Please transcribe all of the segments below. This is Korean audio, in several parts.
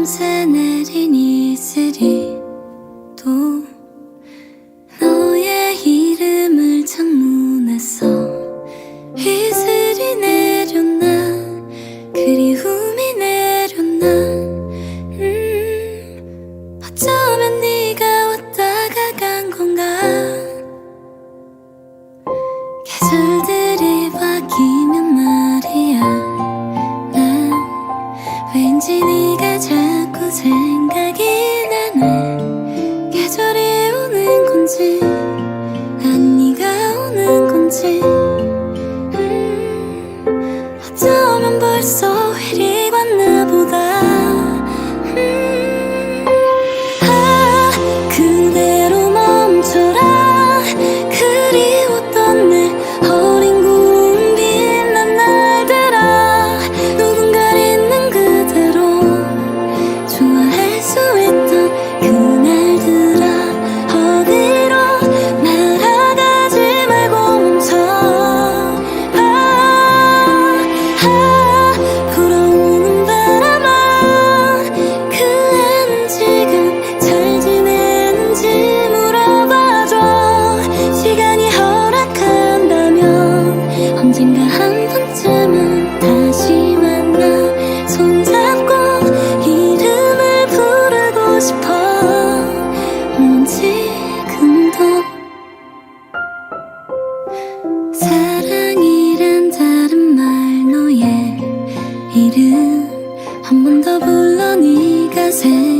밤새 내린 이슬이 또 너의 이름을 창문에서 이슬이 내렸나 그리움이 내렸나. 음 어쩌면 네가 왔다가 간 건가? 계절들이 바뀌면 말이야. 난 왠지 네가 잘 자꾸 생각이 나네 계절이 오는 건지. 언젠가 한 번쯤은 다시 만나 손잡고 이름을 부르고 싶어. 음 지금도 사랑이란 다른 말 너의 이름 한 번 더 불러 네가 생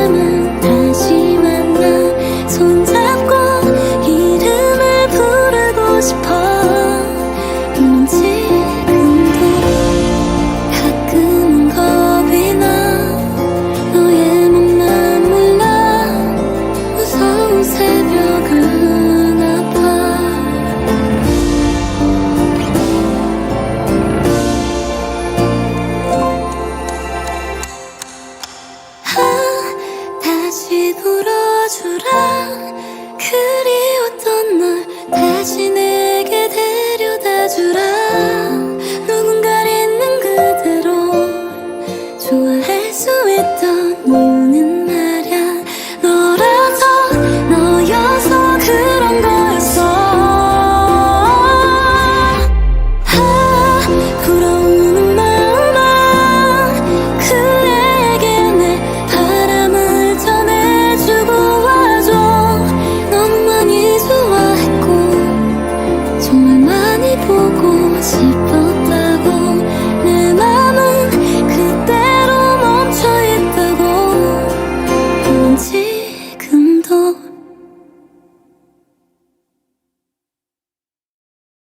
주라 그리웠던 날 다시 내게 데려다 주라. 누군가 있는 그대로 좋아할 수 있던 이유